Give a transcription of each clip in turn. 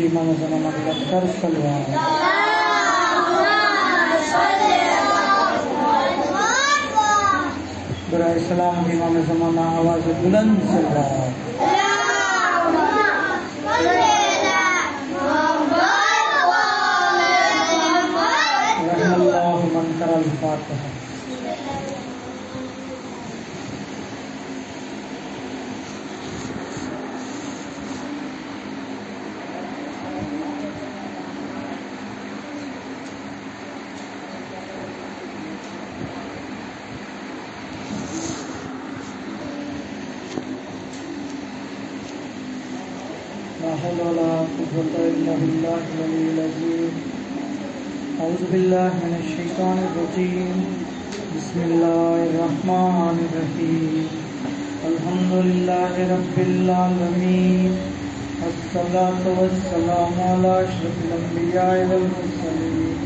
di mana sama mereka harus keluar. Berai salam di mana sama mereka awas bulan. Allahumma fatihah. حول ولا قوة إلا بالله العلي العظيم أعوذ بالله من الشيطان الرجيم بسم الله الرحمن الرحيم الحمد لله رب العالمين والصلاة والسلام على أشرف الأنبياء والمرسلين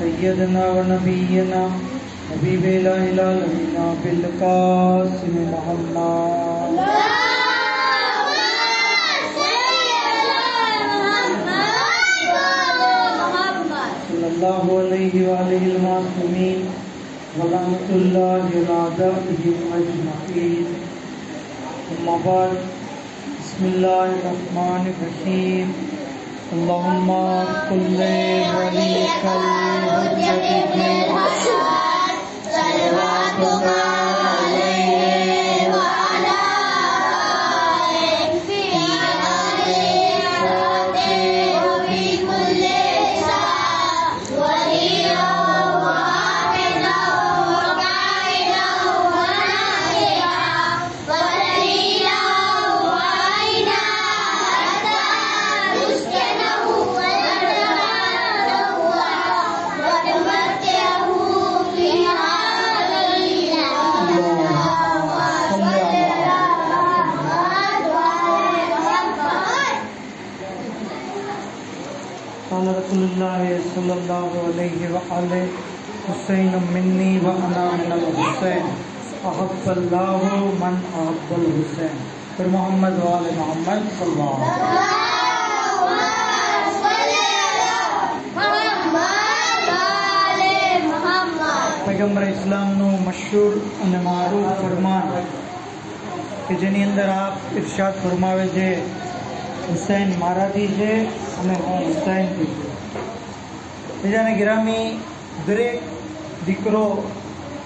سيدنا ونبينا حبيب إله العالمين بالقاسم محمد الله عليه وآله المعصومين ولعنة الله على أعدائهم أجمعين أما بعد بسم الله الرحمن الرحيم اللهم كل وليك الحجة ابن الحسن صلواتك حسین منی و انا من الحسین. احب اللہ من احب الحسین. پھر محمد و آل محمد صلی اللہ علیہ وسلم. پیغمبر اسلامનો મશહૂર અને મારૂફ ફરમાન કે જેની અંદર આપ ઇર્શાદ ફરમાવે છે હુસૈન મારાથી છે અને હું હુસૈનથી છું બીજાને گرامی دریک દીકરો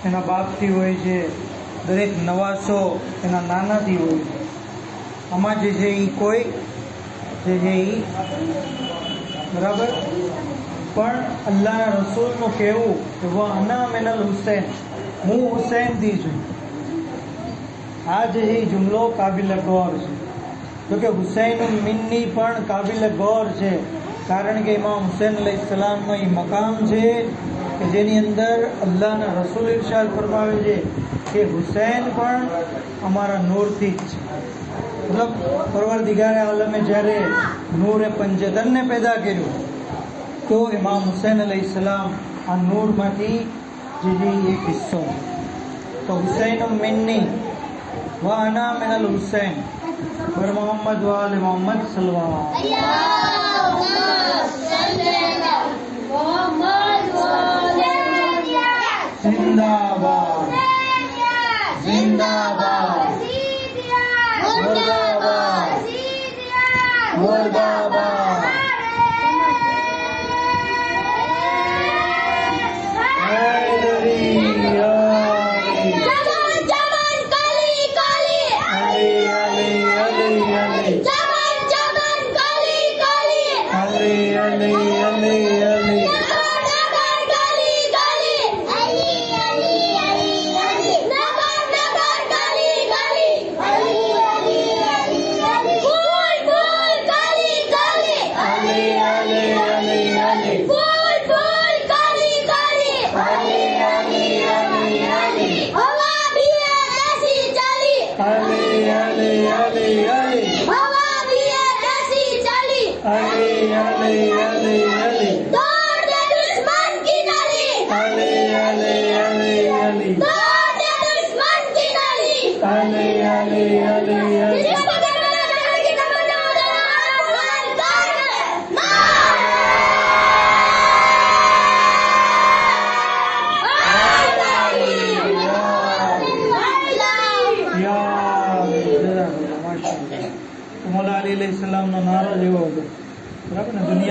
એના બાપથી હોય છે, દરેક નવાસો એના નાનાથી હોય છે. આમાં જે છે એ કોઈ, જે છે એ બરાબર? પણ અલ્લાહના રસૂલનું કહેવું કે વ અના મેનલ હુસૈન હું હુસૈનથી છું. આ જે એ જુમલો કાબિલ ગૌર છે. જો કે હુસૈન મિન્ની પણ કાબિલ ગૌર છે. કારણ કે ઇમામ હુસૈન અલૈહિ સલામનો એ મકામ છે. કે જેની અંદર અલ્લાહના રસૂલ ઇરશાદ ફરમાવે છે કે હુસૈન પણ અમારા નૂરથી જ છે. મતલબ પરવરદિગારે આલમે જ્યારે નૂરે પંચતનને પેદા કર્યું, તો ઇમામ હુસૈન અલૈહિ સલામ આ નૂરમાંથી જે છે એ એક હિસ્સો તો હુસૈન મિન્ની વ અના મિનલ હુસૈન પર મોહમ્મદ વ આલે મોહમ્મદ સલવા জিন্দাবাদ। জিন্দাবাদ। মুর্দাবাদ। মুর্দাবাদ। Hallelujah.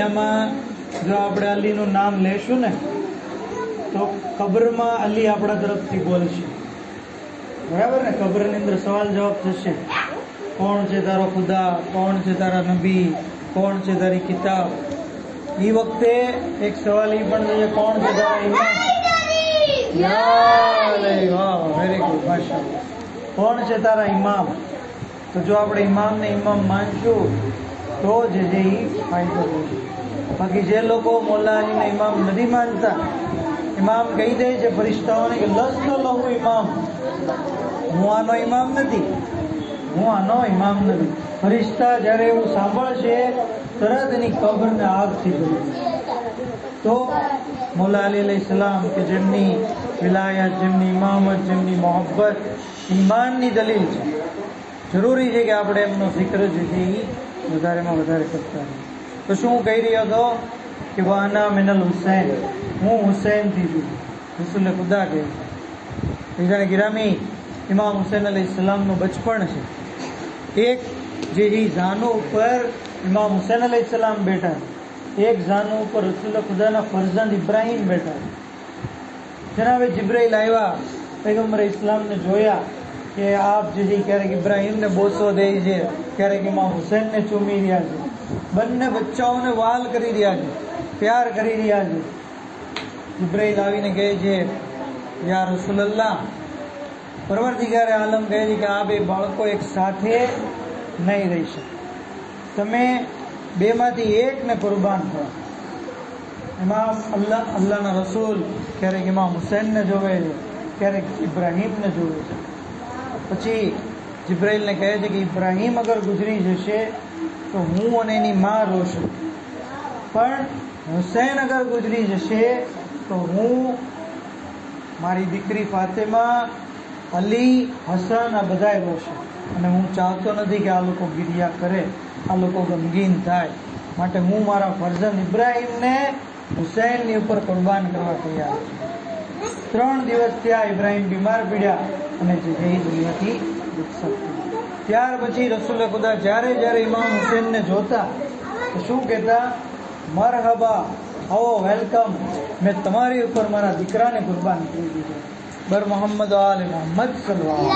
દુનિયામાં જો આપણે અલીનું નામ લેશું ને, તો કબ્રમાં અલી આપણા તરફથી બોલશે. બરાબર ને? કબ્રની અંદર સવાલ જવાબ થશે. કોણ છે તારો ખુદા? કોણ છે તારા નબી? કોણ છે તારી કિતાબ? એ વખતે એક સવાલ એ પણ થશે કોણ છે તારા ઇમામ વેરી ગુડ માશા કોણ છે તારા ઇમામ તો જો આપણે ઇમામને ઇમામ માનશું, તો જ જે ફાયદો થશે. બાકી જે લોકો મોલ્લાજીને ઇમામ નથી માનતા, ઇમામ કહી દે છે, ફરિશ્તાઓને કે લસ્તો લહુ ઇમામ. હું આનો ઇમામ નથી. હું આનો ઇમામ નથી. ફરિશ્તા જ્યારે એવું સાંભળશે, તરત એની કબરને આગથી ભરી તો મોલા અલી સલામ કે જેમની વિલાયત, જેમની ઇમામત, જેમની મોહબ્બત, ઈમાનની દલીલ છે. જરૂરી છે કે આપણે એમનો ફિક્ર જે છે એ વધારેમાં વધારે કરતા રહીએ. તો શું હું કહી રહ્યો હતો કે વાના મિનલ હુસૈન હું હુસૈનથી છું રસૂલે ખુદા કહે છે બીજાને ગિરામી ઇમામ હુસૈન અલી સલામનું બચપણ છે એક જે એ ઝાનુ ઉપર ઇમામ હુસૈન અલી સલામ બેઠા એક ઝાનુ ઉપર રસૂલ ખુદાના ફરઝંદ ઇબ્રાહીમ બેઠા જનાબે જિબ્રાઈલ આવ્યા પૈગંબર ઇસ્લામને જોયા કે આપ જે છે ક્યારેક ઇબ્રાહીમને બોસો દે છે ક્યારેક ઇમામ હુસૈનને ચૂમી રહ્યા છે બંને બચ્ચાઓને વાલ કરી રહ્યા છે, પ્યાર કરી રહ્યા છે. જુબ્રાઈલ આવીને કહે છે, યા રસુલલ્લા પરવરદિગારે આલમ કહે છે કે આ બે બાળકો એક સાથે નહીં રહી શકે. તમે બેમાંથી એકને કુરબાન કરો. ઇમામ અલ્લાહ અલ્લાહના રસૂલ ક્યારેક ઇમામ હુસૈનને જોવે છે, ક્યારેક ઇબ્રાહીમને જોવે છે. પછી જિબ્રાઈલને કહે છે કે ઇબ્રાહીમ અગર ગુજરી જશે તો હું અને એની માં રોશું. પણ હુસૈન અગર ગુજરી જશે તો હું મારી દીકરી ફાતેમા, અલી, હસન આ બધાય રોશે. અને હું ચાહતો નથી કે આ લોકો ગિરિયા કરે, આ લોકો ગમગીન થાય. માટે હું મારા ફરજન ઇબ્રાહીમને હુસૈનની ઉપર કુરબાન કરવા તૈયાર છું. ત્રણ દિવસ ત્યાં ઇબ્રાહીમ બીમાર પીડ્યા અને જે એ દુનિયાથી વિકસત. ત્યાર પછી રસૂલે ખુદા જ્યારે જ્યારે ઇમામ હુસેનને જોતા, તો શું કહેતા? મરહબા આવો વેલકમ. મેં તમારી ઉપર મારા દીકરાને કુરબાન કરી દીધો. બર મોહમ્મદ આલ મોહમ્મદ સલવાન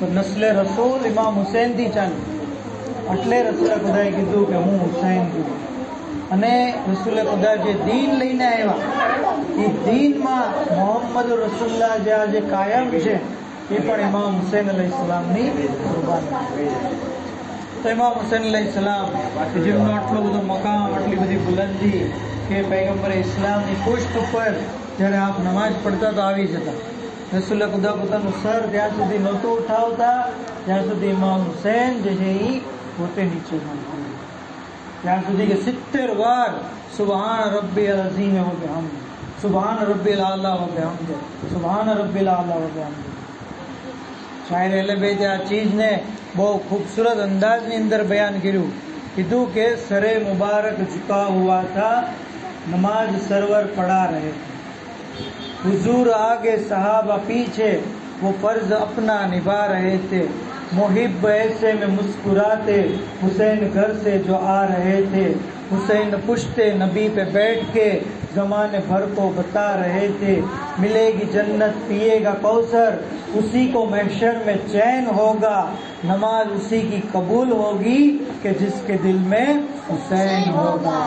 તો નસ્લે રસૂલ ઇમામ હુસૈનથી ચાલી એટલે રસૂલે ખુદાએ કીધું કે હું હુસૈન છું. અને રસૂલે ખુદા જે દીન લઈને આવ્યા, એ દીનમાં મોહમ્મદ રસુલ્લા જે આજે કાયમ છે, એ પણ ઇમામ હુસૈન અલૈહિ સલામની તો ઇમામ હુસૈન અલૈહિ સલામ જેમનો આટલો બધો મકામ, આટલી બધી બુલંદી કે પૈગમ્બર ઇસ્લામની પુષ્ટ ઉપર જ્યારે આપ નમાજ પડતા તો આવી જતા. રસુલ્લા ખુદા પોતાનું સર ત્યાં સુધી નહોતું ઉઠાવતા જ્યાં સુધી ઇમામ હુસૈન જે છે એ પોતે નીચે ન ઉતરે. ત્યાં સુધી કે સિત્તેર વાર સુબહાન રબ્બી અઝીમ હો બેહમદ સુબહાન રબ્બી આલા હો બેહમદ સુબહાન રબ્બી આલા હો બેહમદ શાયર એટલે બે આ ચીજને બહુ ખૂબસૂરત અંદાજની અંદર બયાન કર્યું કીધું કે સરે મુબારક ઝુકા હુઆ થા નમાજ સરવર પડા રહે حضور آگے صحابہ پیچھے وہ فرض اپنا نبھا رہے تھے۔ محب ایسے میں مسکراتے حسین گھر سے جو آ رہے تھے۔ حسین پشتے نبی پہ بیٹھ کے زمانے بھر کو بتا رہے تھے۔ ملے گی جنت پیے گا کوثر۔ اسی کو محشر میں چین ہوگا۔ نماز اسی کی قبول ہوگی کہ جس کے دل میں حسین ہوگا۔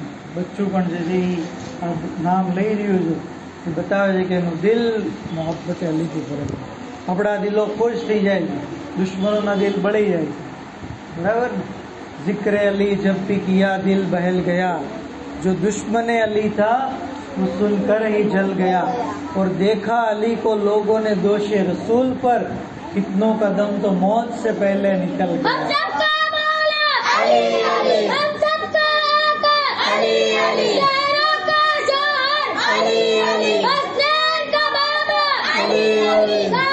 بچوں جی جی نام لے رہی لئی ریو بتا دل محبت علی کی طرف۔ اپنا دلوں خوش تھی جائے دل بڑھ جائے برابر ذکر علی جب بھی کیا، دل بہل گیا۔ جو دشمن علی تھا، وہ سن کر ہی جل گیا۔ اور دیکھا علی کو لوگوں نے دوش رسول پر، کتنوں کا دم تو موت سے پہلے نکل گیا۔ Ali Ali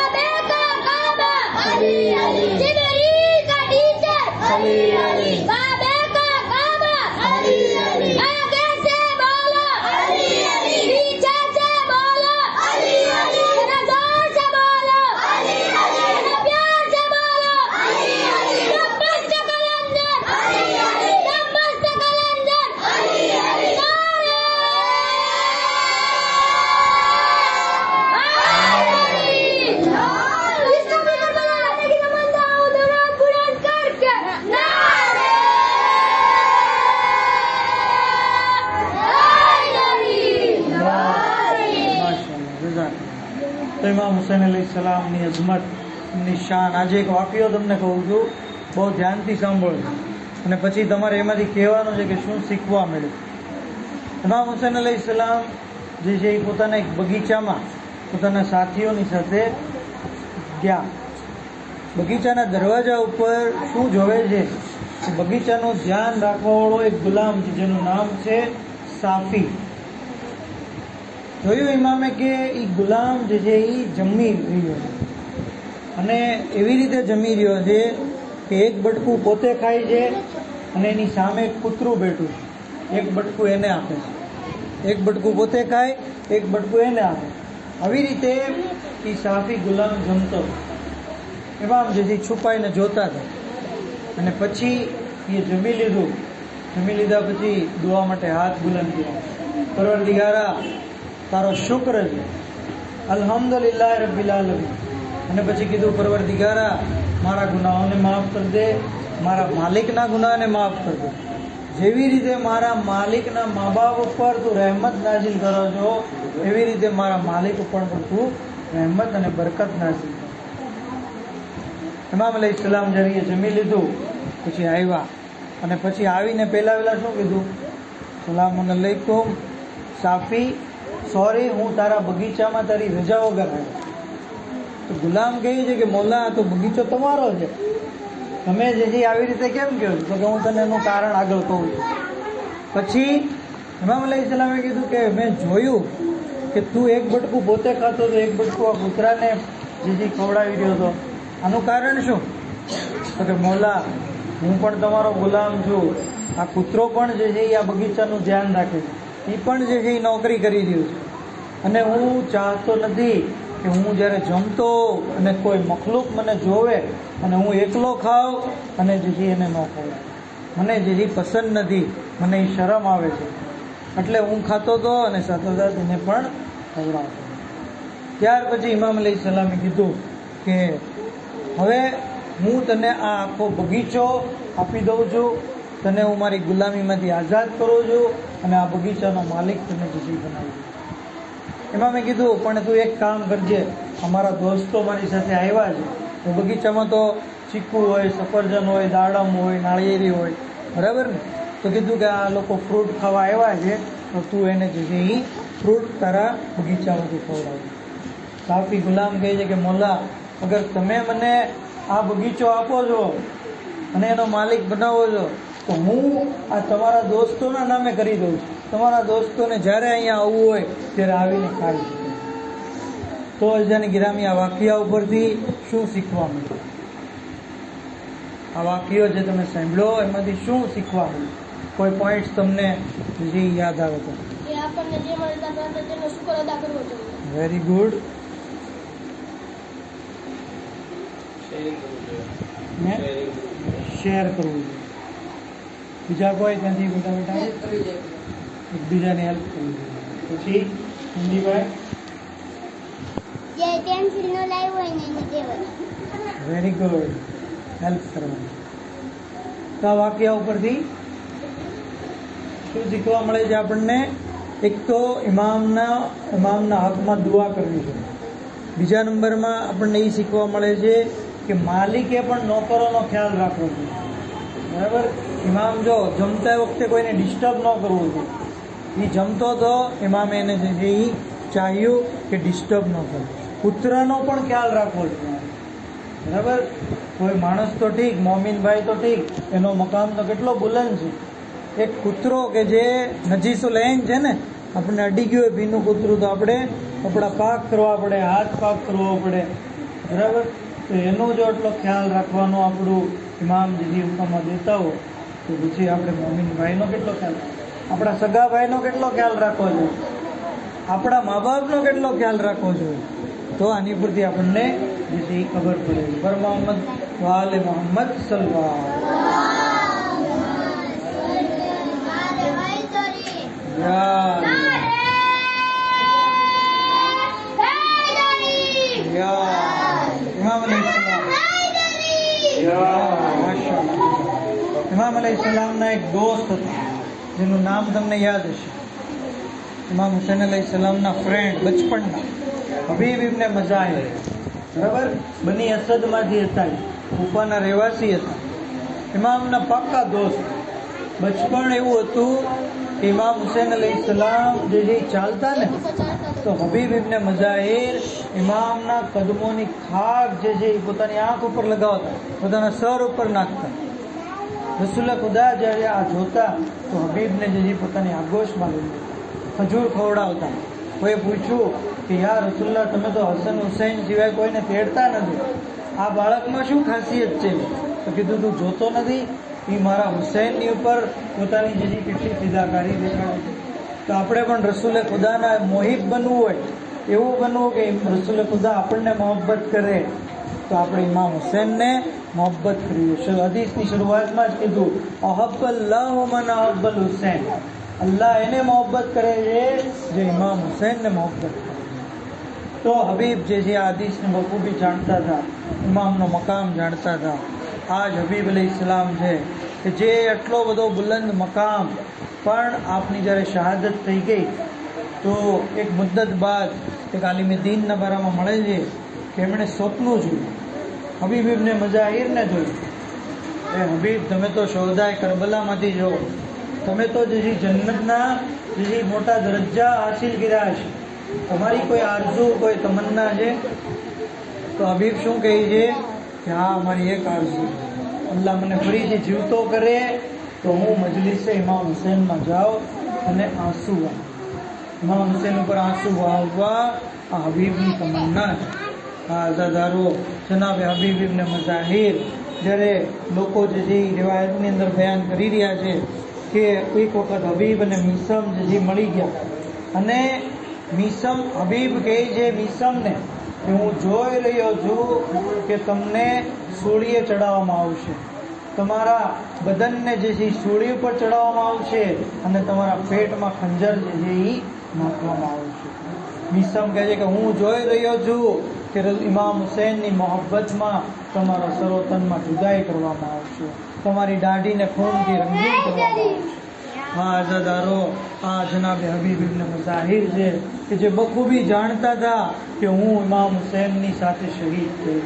અલી સલામની અઝમતની શાન આજે એક વાક્યો તમને કહું છું. બહુ ધ્યાનથી સાંભળજો. અને પછી તમારે એમાંથી કહેવાનું છે કે શું શીખવા મળ્યું. ઇમામ હુસેન અલી સલામ જે છે એ પોતાના એક બગીચામાં પોતાના સાથીઓની સાથે ગયા. બગીચાના દરવાજા ઉપર શું જોવે છે? બગીચાનું ધ્યાન રાખવાવાળો એક ગુલામ છે, જેનું નામ છે સાફી. જોયું ઇમામે કે એ ગુલામ જે છે એ જમી રહ્યો અને એવી રીતે જમી રહ્યો છે કે એક બટકું પોતે ખાય છે અને એની સામે એક કૂતરું બેઠું એક બટકું એને આપે છે. એક બટકું પોતે ખાય, એક બટકું એને આપે. આવી રીતે એ સાફી ગુલામ જમતો ઇમામ જે છે એ છુપાઈને જોતા હતા. અને પછી એ જમી લીધું. જમી લીધા પછી દુઆ માટે હાથ બુલંદ કર્યા. પરવરદિગારા તારો શુક્ર છે અલહમદુલિલ્લાહ આલમીન. અને પછી કીધું, પરવરદિગારા, મારા ગુનાહોને માફ કરી દે, મારા માલિકના ગુનાને માફ કરી દે. જેવી રીતે મારા માલિકના મા બાપ ઉપર તું રહેમત નાજીલ કરો છો, એવી રીતે મારા માલિક ઉપર પણ તું રહેમત અને બરકત નાજીલ એમાં અલી ઇસ્લામ જરીએ જમી લીધું, પછી આવ્યા. અને પછી આવીને પહેલાં પહેલાં શું કીધું? સલામ અલૈકુમ સાફી સોરી હું તારા બગીચામાં તારી રજા વગર તો ગુલામ કહે છે કે, મોલા, આ તો બગીચો તમારો છે. તમે જે આવી રીતે કેમ કહો તો કે હું તને એનું કારણ આગળ કહું છું. પછી ઇમામ લઈ ઇસ્લામે કીધું કે, મેં જોયું કે તું એક બટકું પોતે ખાતો હતો, એક બટકું આ કૂતરાને જે જે ખવડાવી રહ્યો હતો. આનું કારણ શું? તો કે, મોલા, હું પણ તમારો ગુલામ છું. આ કૂતરો પણ જે છે એ આ બગીચાનું ધ્યાન રાખે છે. એ પણ જે છે એ નોકરી કરી રહ્યું છે. અને હું ચાહતો નથી કે હું જ્યારે જમતો અને કોઈ મખલુક મને જોવે અને હું એકલો ખાઉં, અને જે છે એને ન ખવડાવું. મને જે છે પસંદ નથી. મને એ શરમ આવે છે. એટલે હું ખાતો હતો અને સાથોસાથ એને પણ ખવડાવતો. ત્યાર પછી ઇમામ અલી સલામે કીધું કે, હવે હું તને આ આખો બગીચો આપી દઉં છું તને હું મારી ગુલામીમાંથી આઝાદ કરું છું અને આ બગીચાનો માલિક તને જુદી બનાવું છું. એમાં મેં કીધું, પણ તું એક કામ કરજે, અમારા દોસ્તો મારી સાથે આવ્યા છે. તો બગીચામાં તો ચીકુ હોય, સફરજન હોય, દાડમ હોય, નાળિયેરી હોય. બરાબર ને? તો કીધું કે આ લોકો ફ્રૂટ ખાવા આવ્યા છે, તો તું એને જે છે એ ફ્રૂટ તારા બગીચામાંથી ખવડાવ. સાફી ગુલામ કહે છે કે મોલા અગર તમે મને આ બગીચો આપો છો અને એનો માલિક બનાવો છો તો હું આ તમારા દોસ્તોના નામે કરી દઉં છું. તમારા દોસ્તોને જ્યારે અહીંયા આવવું હોય ત્યારે આવીને ખાવી તો અજાની ગિરામી આ વાક્યા ઉપરથી શું શીખવા મળ્યું? આ વાક્યો જે તમે સાંભળો એમાંથી શું શીખવા મળ્યું? કોઈ પોઈન્ટ તમને જે યાદ આવે તો. વેરી ગુડ શેર કરવું જોઈએ. બીજા કોઈ ત્યાંથી મોટા મોટા? એકબીજાને હેલ્પ કરવી જોઈએ. પછી હિન્દીભાઈ જે વેરી ગુડ હેલ્પ કરવાની. તો આ વાક્ય ઉપરથી શું શીખવા મળે છે આપણને? એક તો ઇમામના ઇમામના હકમાં દુઆ કરવી છે. બીજા નંબરમાં આપણને એ શીખવા મળે છે કે માલિકે પણ નોકરોનો ખ્યાલ રાખવો જોઈએ. બરાબર? ઇમામ જો જમતા વખતે કોઈને ડિસ્ટર્બ ન કરવું જોઈએ એ જમતો તો ઇમામે એને એ ચાહ્યું કે ડિસ્ટર્બ ન કરે. પુત્રનો પણ ખ્યાલ રાખવો જોઈએ બરાબર? કોઈ માણસ તો ઠીક, મોમીનભાઈ તો ઠીક, એનો મકામ તો કેટલો બુલંદ છે. એક કૂતરો કે જે નજીસો લેન છે ને, આપણને અડી ગયું હોય ભીનું કૂતરું તો આપણે આપણા પાક કરવા પડે, હાથ પાક કરવો પડે. બરાબર? તો એનો જો એટલો ખ્યાલ રાખવાનો આપણું ઇમામ જે હુકમમાં દેતા હો તો પછી આપણે મોમીનભાઈનો કેટલો ખ્યાલ આપણા સગા ભાઈનો કેટલો ખ્યાલ રાખવો જોઈએ? આપણા મા બાપનો કેટલો ખ્યાલ રાખવો જોઈએ? તો આની પરથી આપણને જે છે એ ખબર પડે પર મોહમ્મદ વાલે મોહમ્મદ સલવા Yeah. યા ઇમામ અલી અલૈહિસ્સલામના એક દોસ્ત હતા, જેનું નામ તમને યાદ હશે. ઇમામ અલહ સલામના ફ્રેન્ડ બચપણના. હબીબ ઇબ્ને મઝાહિર. બરાબર? બની અસદમાંથી હતા એ. રહેવાસી હતા. ઇમામના પાક્કા દોસ્ત. બચપણ એવું હતું કે ઇમામ અલગ સલામ જે જે ચાલતા ને, તો હબીબ ઇબ્ને મઝાહિર ઇમામના કદમોની ખાક જે જે પોતાની આંખ ઉપર લગાવતા પોતાના સર ઉપર નાખતા. રસુલ્લા ખુદા જ્યારે આ જોતા તો હબીબને જે પોતાની આગોશમાં લઈ ખજૂર ખવડાવતા. કોઈ પૂછ્યું કે યાર રસુલ્લા તમે તો હસન હુસૈન સિવાય કોઈને તેડતા નથી. આ બાળકમાં શું ખાસિયત છે? તો કીધું, તું જોતો નથી? એ મારા હુસૈનની ઉપર પોતાની જેની કેટલી ફિદાકારી દેખાડે તો આપણે પણ રસુલે ખુદાના મોહિત બનવું હોય, એવું બનવું કે રસુલે ખુદા આપણને મોહબ્બત કરે. તો આપણે ઇમામ હુસૈનને મોહબ્બત કરવી હદીસની શરૂઆતમાં જ કીધું, અહબ્બલ્લાહ મન અહબ્બલ હુસૈન. અલ્લાહ એને મોહબ્બત કરે છે જે ઇમામ હુસૈનને મોહબ્બત કરે તો હબીબ જે છે આદિશને બખૂબી જાણતા હતા, ઇમામનો મકામ જાણતા હતા. આ જ હબીબ અલી ઇસ્લામ છે કે જે એટલો બધો બુલંદ મકામ, પણ આપની જ્યારે શહાદત થઈ ગઈ, તો એક મુદ્દત બાદ એક આલિમ દીનના બારામાં મળે છે કે એમણે સ્વપ્નું જોયું. હબીબ ઇબ્ને મજાહિરને જોયું એ હબીબ, તમે તો શોધાય કરબલામાંથી જો તમે તો જે છે જન્નતના જે મોટા દરજ્જા હાસિલ કર્યા છે. તમારી કોઈ આરજુ, કોઈ તમન્ના છે? તો હબીબ શું કહે છે? કે હા, અમારી એક આરજુ. અલ્લાહ મને ફરીથી જીવતો કરે, તો હું મજલિસે ઇમામ હુસેનમાં જાઉં અને આંસુ વાળું. ઇમામ હુસેન ઉપર આંસુ વાવવા આ હબીબની તમન્ના છે. અઝાદારો જનાબે હબીબ ઇબ્ને મઝાહિર, જ્યારે લોકો જે એ રિવાયતની અંદર બયાન કરી રહ્યા છે કે એક વખત હબીબ અને મિસમ જે મળી ગયા. અને મિસમ હબીબ કહે છે મિસમને કે હું જોઈ રહ્યો છું કે તમને સૂળીએ ચડાવવામાં આવશે. તમારા બદનને જે છે સૂળી ઉપર ચડાવવામાં આવશે અને તમારા પેટમાં ખંજર જે છે એ નાખવામાં આવશે. મિસમ કહે છે કે હું જોઈ રહ્યો છું કે ઇમામ હુસૈનની મોહબ્બતમાં તમારા સરોતનમાં જુદાઈ કરવામાં આવશે. તમારી દાઢીને ખૂનથી રંગીન કરવામાં આવશે. હા આઝાદારો આ જનાબે હબીબ ઇબ્ન મુઝાહિર છે, કે જે બખૂબી જાણતા હતા કે હું ઇમામ હુસૈનની સાથે શહીદ થઈ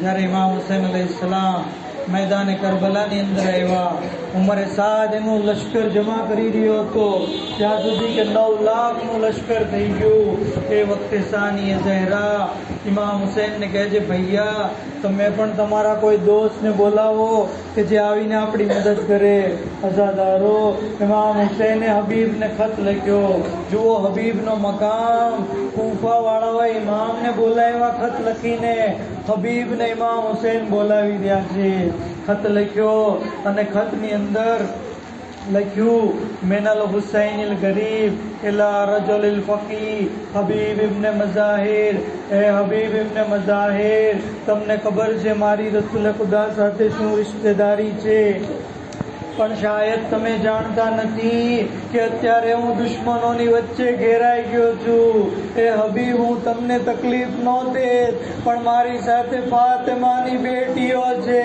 જ્યારે ઇમામ હુસૈન અલૈહિસ્સલામ મેદાને કરબલાની અંદર આવ્યા. ઉમરે સાદ એનું લશ્કર જમા કરી રહ્યો હતો. ત્યાં સુધી કે નવ લાખનું લશ્કર થઈ ગયું. એ વખતે સાની ઝહેરા ઇમામ હુસૈનને કહે છે, ભૈયા, તમે પણ તમારા કોઈ દોસ્તને બોલાવો કે જે આવીને આપણી મદદ કરે. અઝાદારો ઇમામ હુસૈને હબીબને ખત લખ્યો. જુઓ, હબીબનો મકામ કૂફા વાળાઓએ ઇમામને બોલાવ્યા ખત લખીને. હબીબને ઇમામ હુસૈન બોલાવી રહ્યા છે. ખત લખ્યો અને ખતની અંદર લખ્યું, મેનલ હુસૈન ગરીબ, ઇલા રજુલ ફકી હબીબ ઇબ્ને મઝાહિર, એ હબીબ ઇબ્ને મઝાહિર, તમને ખબર છે મારી રસુલ ખુદા સાથે શું રિશ્તેદારી છે? પણ શાયદ તમે જાણતા નથી કે અત્યારે હું દુશ્મનોની વચ્ચે ઘેરાઈ ગયો છું. એ હબીબ, હું તમને તકલીફ નહોતે, પણ મારી સાથે ફાતેમાની બેટીઓ છે.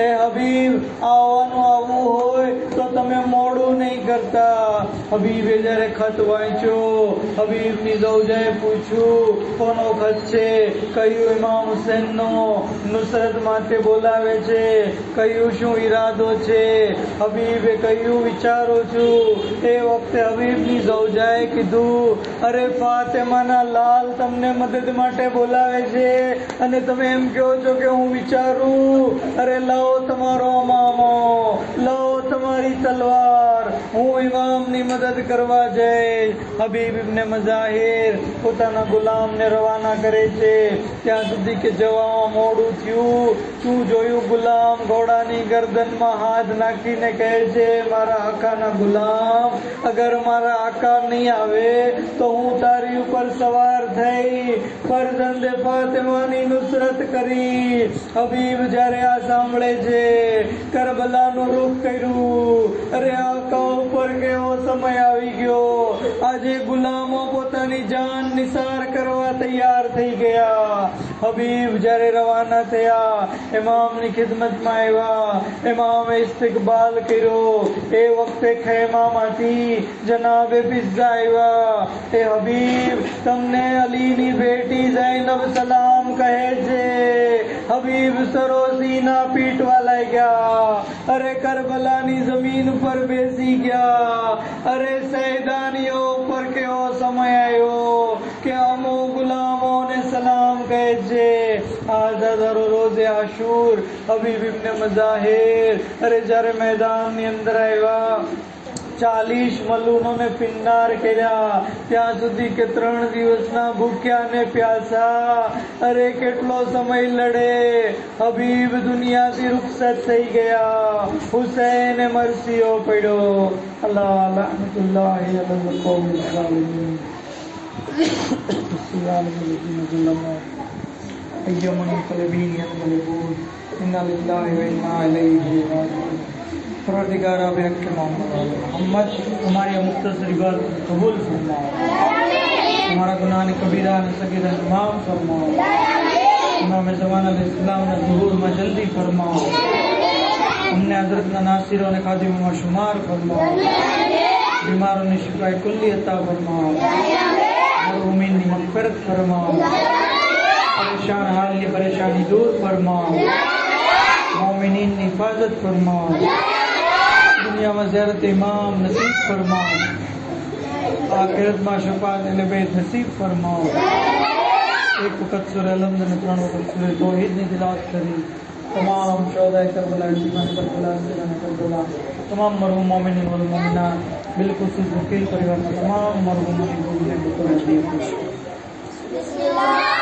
એ હબીબ, આવવાનું આવવું હોય તો તમે મોડું નહીં કરતા. હબીબે જ્યારે ખત વાંચ્યો, હબીબની દૌજાએ પૂછ્યું, કોનો ખત છે? કયું ઇમામ હુસેનનો. નુસરત માટે બોલાવે છે કયું શું ઈરાદો છે? હબીબે કહ્યું, વિચારું છું. એ વખતે હબીબની સૌજાએ કીધું, અરે ફાતેમાના લાલ તમને મદદ માટે બોલાવે છે અને તમે એમ કહો છો કે હું વિચારું. અરે લાવો તમારો મામો, લાવો તમારી તલવાર. હું ઇમામની મદદ કરવા જઈશ. હબીબ ઇબ્ને મઝાહિર પોતાના ગુલામને રવાના કરે છે. ત્યાં સુધી કે જવામાં મોડું થયું. શું જોયું ગુલામ ઘોડાની ગરદનમાં હાથ નાખીને કહે છે, મારા આકાના ગુલામ, અગર મારા આકા નહીં આવે, તો હું તારી ઉપર સવાર થઈ ફરજંદે ફાતેમાની નુસરત કરી. હબીબ જ્યારે આ સાંભળે છે, કરબલાનું રૂપ કર્યું. અરે, આકા ઉપર કેવો સમય આવી ગયો? આજે ગુલામો પોતાની જાન નિસાર કરવા તૈયાર થઈ ગયા. હબીબ જ્યારે રવાના થયા ઇમામની ખિદમતમાં આવ્યા ઇમામ ઇસ્તિકબાલ કર્યો એ વખતે ખેમામાંથી જનાબે પિઝા આવ્યા એ હબીબ તમને અલીની બેટી જૈનબ સલામ કહે છે હબીબ સરોસીના પીટવા લાગ્યા અરે કરબલાની જમીન પર બેસી ગયા અરે સૈદાનીઓ ઉપર કેવો સમય આવ્યો કે અમો ગુલામોને સલામ કહે છે આઝાદારો રોઝે આશુર હબીબ ઇબ્ને મઝાહિર અરે જ્યારે મેદાનની અંદર આવ્યા ચાલીસ મલુનોને પિન્નાર કર્યા ત્યાં સુધી કે ત્રણ દિવસના ભૂખ્યા ને પ્યાસા અરે કેટલો સમય લડે હબીબ દુનિયાથી રૂખસત થઈ ગયા હુસૈન મરસીઓ પડ્યો અલ્લાહ લાહનતુલ્લાહી અલલ કૌમિ یوم المنقلبین یقلبون انا للہ و انا علیہ راجعون. پروردگار، آپ حق کے معاملہ محمد ہماری مختصر بات قبول فرما. ہمارا گناہ نے کبیرہ نے سگیرہ تمام فرما. امام زمان علیہ السلام نے ظہور میں جلدی فرما. ہم نے حضرت ناصر نے خادم و شمار فرما. بیماروں نے شفا کلی عطا فرما. مرحومین مغفرت فرما. پریشان حال کی پریشانی دور فرما مومنین نفاظت فرما دنیا میں زیارت امام نصیب فرما آخرت ما شفاعت علی بیت نصیب فرما ایک وقت سورہ الحمد نے قرآن وقت سورہ توحید نے دلات کری۔ تمام شہداء کربلا انجمن کربلا سیران کربلا، تمام مرہوم مومن مرحوم مومنہ بالخصوص وکیل پریوار تمام مرہوم مرحوم مومن کو نصیب بسم اللہ۔